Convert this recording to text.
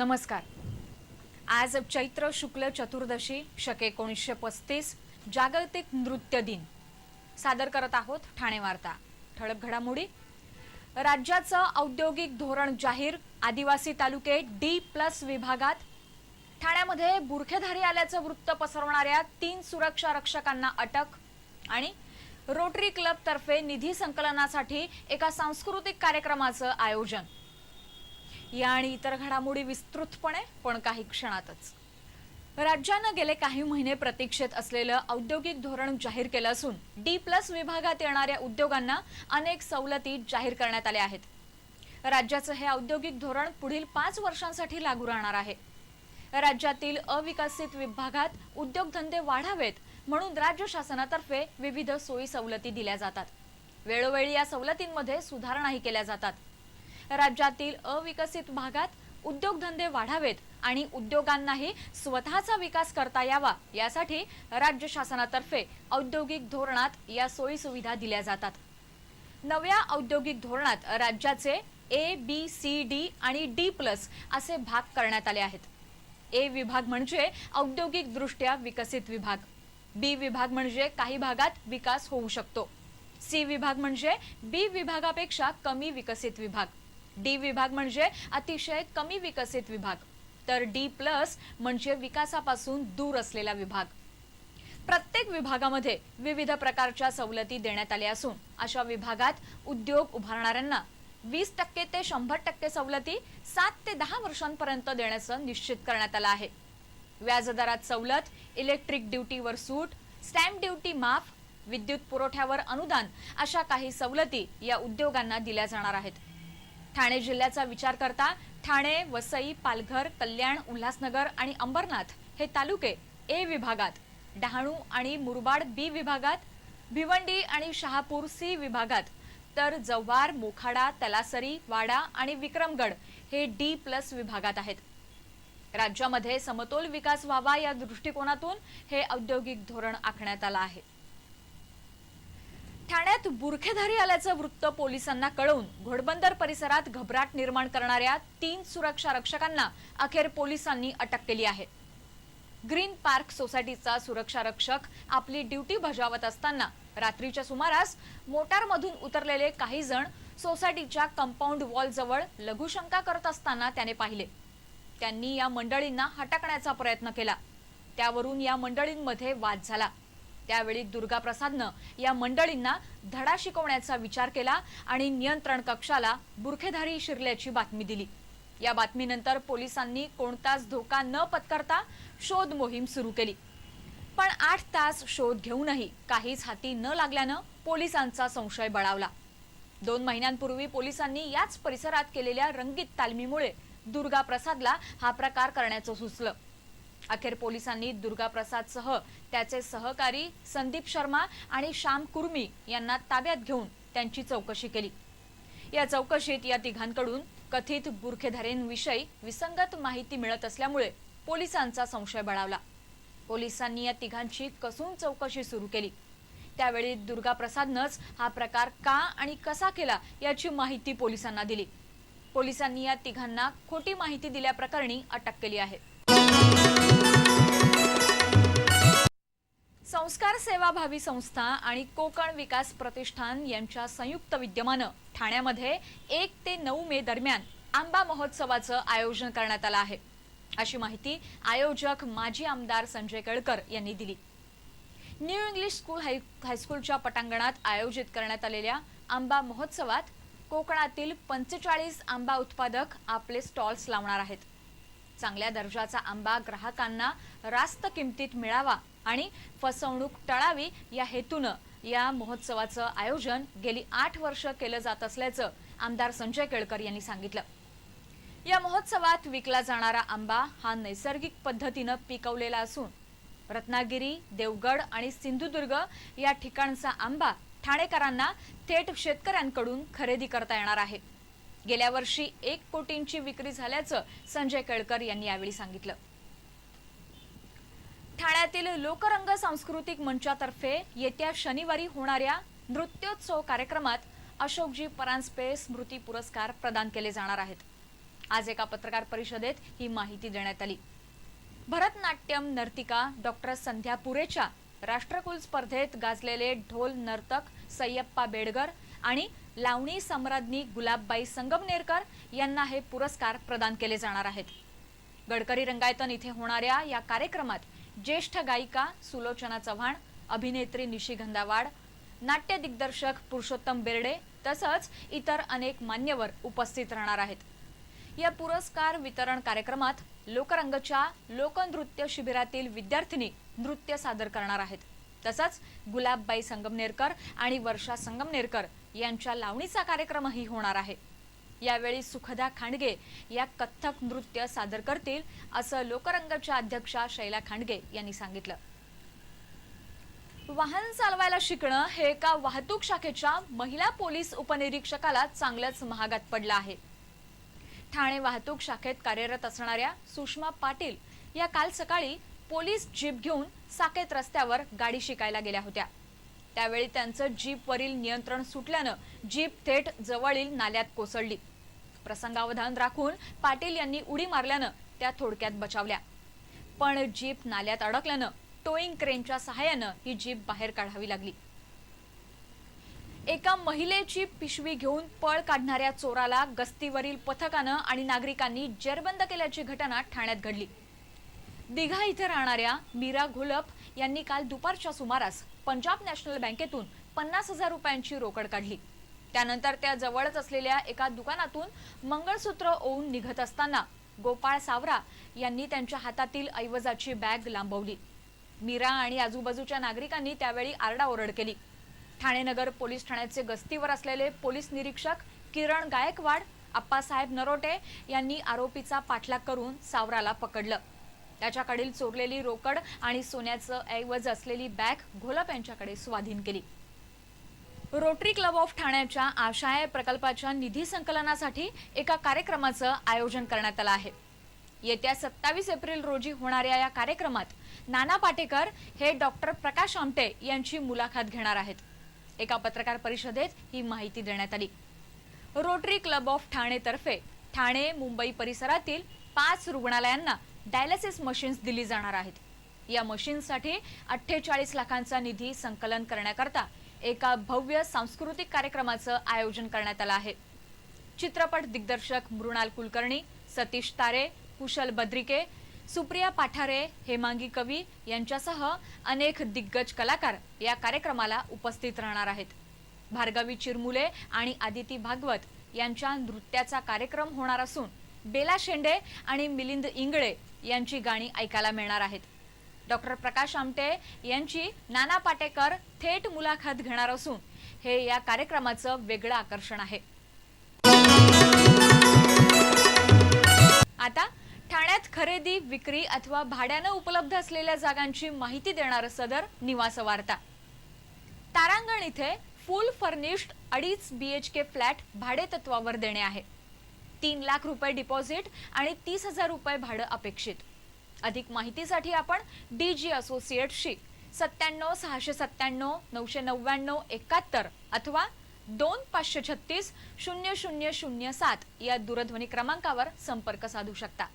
नमस्कार. आज चैत्र शुक्ल चतुर्दशी शके एकोणीसशे पस्तीस जागतिक नृत्य दिन. सादर करत आहोत ठाणे वार्ता. ठळक घडामोडी. राज्याचं औद्योगिक धोरण जाहीर आदिवासी तालुके डी प्लस विभागात. ठाण्यामध्ये बुरखेधारी आल्याचं वृत्त पसरवणाऱ्या तीन सुरक्षा रक्षकांना अटक आणि रोटरी क्लब तर्फे निधी संकलनासाठी एका सांस्कृतिक कार्यक्रमाचं आयोजन. या आणि इतर घडामोडी विस्तृतपणे पण काही क्षणातच. राज्यानं गेले काही महिने प्रतीक्षेत असलेलं औद्योगिक धोरण जाहीर केलं असून डी प्लस विभागात येणाऱ्या उद्योगांना अनेक सवलती जाहीर करण्यात आल्या आहेत. राज्याचं हे औद्योगिक धोरण पुढील पाच वर्षांसाठी लागू राहणार आहे. राज्यातील अविकसित विभागात उद्योगधंदे वाढावेत म्हणून राज्य शासनातर्फे विविध सोयी सवलती दिल्या जातात. वेळोवेळी या सवलतींमध्ये सुधारणाही केल्या जातात. राज्यातील अविकसित भागात उद्योगधंदे वाढावेत आणि उद्योगांनाही स्वतःचा विकास करता यावा यासाठी राज्य शासनातर्फे औद्योगिक धोरणात या सोयी सुविधा दिल्या जातात. नव्या औद्योगिक धोरणात राज्याचे ए बी सी डी आणि डी प्लस असे भाग करण्यात आले आहेत. ए विभाग म्हणजे औद्योगिकदृष्ट्या विकसित विभाग. बी विभाग म्हणजे काही भागात विकास होऊ शकतो. सी विभाग म्हणजे बी विभागापेक्षा कमी विकसित विभाग. डी विभाग म्हणजे अतिशय कमी विकसित विभाग. तर डी प्लस म्हणजे विकासापासून दूर असलेला विभाग. प्रत्येक विभागामध्ये विविध प्रकारच्या सवलती देण्यात आल्या असून अशा विभागात उद्योग उभारणाऱ्यांना वीस टक्के ते शंभर टक्के सवलती सात ते दहा वर्षांपर्यंत देण्याचं निश्चित करण्यात आलं आहे. व्याजदरात सवलत इलेक्ट्रिक ड्युटीवर सूट स्टॅम्प ड्युटी माफ विद्युत पुरवठ्यावर अनुदान अशा काही सवलती या उद्योगांना दिल्या जाणार आहेत. ठाणे जिल्ह्याचा विचार करता ठाणे वसई पालघर कल्याण उल्हासनगर आणि अंबरनाथ हे तालुके ए विभागात डहाणू आणि मुरबाड बी विभागात भिवंडी आणि शहापूर सी विभागात तर जव्हार मोखाडा तलासरी वाडा आणि विक्रमगड हे डी प्लस विभागात आहेत. राज्यामध्ये समतोल विकास व्हावा या दृष्टिकोनातून हे औद्योगिक धोरण आखण्यात आलं आहे. ठाण्यात बुरखेधारी आल्याचं वृत्त पोलिसांना कळवून घोडबंदर परिसरात घबराट निर्माण करणाऱ्या तीन सुरक्षा रक्षकांना अखेर पोलिसांनी अटक केली आहे. ग्रीन पार्क सोसायटीचा सुरक्षा रक्षक आपली ड्युटी बजावत असताना रात्रीच्या सुमारास मोटारमधून उतरलेले काही जण सोसायटीच्या कंपाऊंड वॉल जवळ लघुशंका करत असताना त्याने पाहिले. त्यांनी या मंडळींना हटकण्याचा प्रयत्न केला. त्यावरून या मंडळींमध्ये वाद झाला. त्यावेळी दुर्गाप्रसादनं या मंडळींना धडा शिकवण्याचा विचार केला आणि नियंत्रण कक्षाला बुरखेधारी शिरल्याची बातमी दिली. या बातमीनंतर पोलिसांनी कोणताच धोका न पत्करता शोध मोहीम सुरू केली. पण आठ तास शोध घेऊनही काहीच हाती न लागल्यानं पोलिसांचा संशय बळावला. दोन महिन्यांपूर्वी पोलिसांनी याच परिसरात केलेल्या रंगीत तालमीमुळे दुर्गा प्रसादला हा प्रकार करण्याचं सुचलं. अखेर पोलिसांनी दुर्गा प्रसादसह त्याचे सहकारी संदीप शर्मा आणि श्याम कुर्मी यांना ताब्यात घेऊन त्यांची चौकशी केली. या चौकशीत या तिघांकडून कथित बुरखेधारेंविषयी विसंगत माहिती मिळत असल्यामुळे पोलिसांचा संशय बळावला. पोलिसांनी या तिघांची कसून चौकशी सुरू केली. त्यावेळी दुर्गा प्रसादनंच हा प्रकार का आणि कसा केला याची माहिती पोलिसांना दिली. पोलिसांनी या तिघांना खोटी माहिती दिल्याप्रकरणी अटक केली आहे. संस्कार सेवाभावी संस्था आणि कोकण विकास प्रतिष्ठान यांच्या संयुक्त विद्यमानं ठाण्यामध्ये एक ते नऊ मे दरम्यान आंबा महोत्सवाचं आयोजन करण्यात आलं आहे. अशी माहिती आयोजक माजी आमदार संजय केळकर यांनी दिली. न्यू इंग्लिश स्कूल हाय हायस्कूलच्या पटांगणात आयोजित करण्यात आलेल्या आंबा महोत्सवात कोकणातील पंचेचाळीस आंबा उत्पादक आपले स्टॉल्स लावणार आहेत. चांगल्या दर्जाचा आंबा ग्राहकांना रास्त किमतीत मिळावा आणि फसवणूक टळावी या हेतूनं या महोत्सवाचं आयोजन गेली आठ वर्ष केलं जात असल्याचं आमदार संजय केळकर यांनी सांगितलं. या महोत्सवात विकला जाणारा आंबा हा नैसर्गिक पद्धतीनं पिकवलेला असून रत्नागिरी देवगड आणि सिंधुदुर्ग या ठिकाणचा आंबा ठाणेकरांना थेट शेतकऱ्यांकडून खरेदी करता येणार आहे. गेल्या वर्षी एक कोटींची विक्री झाल्याचं संजय केळकर यांनी यावेळी सांगितलं. ठाण्यातील लोकरंग सांस्कृतिक मंचातर्फे येत्या शनिवारी होणाऱ्या नृत्योत्सव कार्यक्रमात अशोकजी परांजपे स्मृती पुरस्कार प्रदान केले जाणार आहेत. आज एका पत्रकार परिषदेत ही माहिती देण्यात आली. भरतनाट्यम नर्तिका डॉक्टर संध्या पुरेच्या राष्ट्रकुल स्पर्धेत गाजलेले ढोल नर्तक सय्यप्पा बेडगर आणि लावणी सम्राज्ञी गुलाबबाई संगमनेरकर यांना हे पुरस्कार प्रदान केले जाणार आहेत. गडकरी रंगायतन इथे होणाऱ्या या कार्यक्रमात ज्येष्ठ गायिका सुलोचना चव्हाण अभिनेत्री निशी गंधावाड नाट्य दिग्दर्शक पुरुषोत्तम बेर्डे तसंच इतर अनेक मान्यवर उपस्थित राहणार आहेत. या पुरस्कार वितरण कार्यक्रमात लोकरंगच्या लोकनृत्य शिबिरातील विद्यार्थिनी नृत्य सादर करणार आहेत. तसंच गुलाबबाई संगमनेरकर आणि वर्षा संगमनेरकर यांच्या लावणीचा कार्यक्रमही होणार आहे. यावेळी सुखदा खांडगे या कथ्थक नृत्य सादर करतील असं लोकरंगच्या अध्यक्षा शैला खांडगे यांनी सांगितलं. वाहन चालवायला शिकणं हे एका वाहतूक शाखेच्या महिला पोलीस उपनिरीक्षकाला चांगलंच महागात पडलं आहे. ठाणे वाहतूक शाखेत कार्यरत असणाऱ्या सुषमा पाटील या काल सकाळी पोलीस जीप घेऊन साकेत रस्त्यावर गाडी शिकायला गेल्या होत्या. त्यावेळी त्यांचं जीपवरील नियंत्रण सुटल्यानं जीप थेट जवळील नाल्यात कोसळली. प्रसंगावधान राखून पाटील यांनी उडी मारल्यानं त्या थोडक्यात बचावल्या. पण जीप नाल्यात अडकल्यानं टोईंग क्रेनच्या सहाय्यानं ही जीप बाहेर काढावी लागली. एका महिलेची पिशवी घेऊन पळ काढणाऱ्या चोराला गस्तीवरील पथकानं आणि नागरिकांनी जेरबंद केल्याची घटना ठाण्यात घडली. दिघा इथे राहणाऱ्या मीरा घोलप यांनी काल दुपारच्या सुमारास पंजाब नॅशनल बँकेतून पन्नास हजार रुपयांची रोकड काढली. त्यानंतर त्या जवळच असलेल्या एका दुकानातून मंगळसूत्र ओवून निघत असताना गोपाळ सावरा यांनी त्यांच्या हातातील ऐवजाची बॅग लांबवली. मीरा आणि आजूबाजूच्या नागरिकांनी त्यावेळी आरडाओरड केली. ठाणे नगर पोलीस ठाण्याचे गस्तीवर असलेले पोलीस निरीक्षक किरण गायकवाड आप्पासाहेब नरोटे यांनी आरोपीचा पाठलाग करून सावराला पकडलं. त्याच्याकडील चोरलेली रोकड आणि सोन्याचं ऐवज असलेली बॅग घोलप यांच्याकडे स्वाधीन केली. रोटरी क्लब ऑफ ठाण्याच्या आशाय प्रकल्पाच्या निधी संकलनासाठी एका कार्यक्रमाचं आयोजन करण्यात आलं आहे. येत्या सत्तावीस एप्रिल रोजी होणाऱ्या या कार्यक्रमात नाना पाटेकर हे डॉक्टर प्रकाश आमटे यांची मुलाखत घेणार आहेत. एका पत्रकार परिषदेत ही माहिती देण्यात आली. रोटरी क्लब ऑफ ठाणे तर्फे ठाणे मुंबई परिसरातील पाच रुग्णालयांना डायलिसिस मशीन्स दिली जाणार आहेत. या मशीन्ससाठी अठ्ठेचाळीस लाखांचा निधी संकलन करण्याकरता एका भव्य सांस्कृतिक कार्यक्रमाचं आयोजन करण्यात आलं आहे. चित्रपट दिग्दर्शक मृणाल कुलकर्णी सतीश तारे कुशल बद्रिके सुप्रिया पाठारे हेमांगी कवी यांच्यासह अनेक दिग्गज कलाकार या कार्यक्रमाला उपस्थित राहणार आहेत. भार्गवी चिरमुले आणि आदिती भागवत यांच्या नृत्याचा कार्यक्रम होणार असून बेला शेंडे आणि मिलिंद इंगळे यांची गाणी ऐकायला मिळणार आहेत. डॉक्टर प्रकाश आमटे यांची नाना पाटेकर थेट मुलाखत घेणार असून हे या कार्यक्रमाचं वेगळं आकर्षण आहे. आता ठाण्यात खरेदी विक्री अथवा भाड्यानं उपलब्ध असलेल्या जागांची माहिती देणार सदर निवास वार्ता. तारांगण इथे फुल फर्निश्ड अडीच बीएचके फ्लॅट भाडे तत्वावर देणे आहे. तीन लाख रुपये डिपॉझिट आणि तीस हजार रुपये भाडं अपेक्षित. अधिक माहितीसाठी आपण डी जी असोसिएटशी सत्त्याण्णव सहाशे सत्त्याण्णव नऊशे नव्याण्णव एकाहत्तर अथवा दोन पाचशे छत्तीस शून्य शून्य शून्य सात या दूरध्वनी क्रमांकावर संपर्क साधू शकता.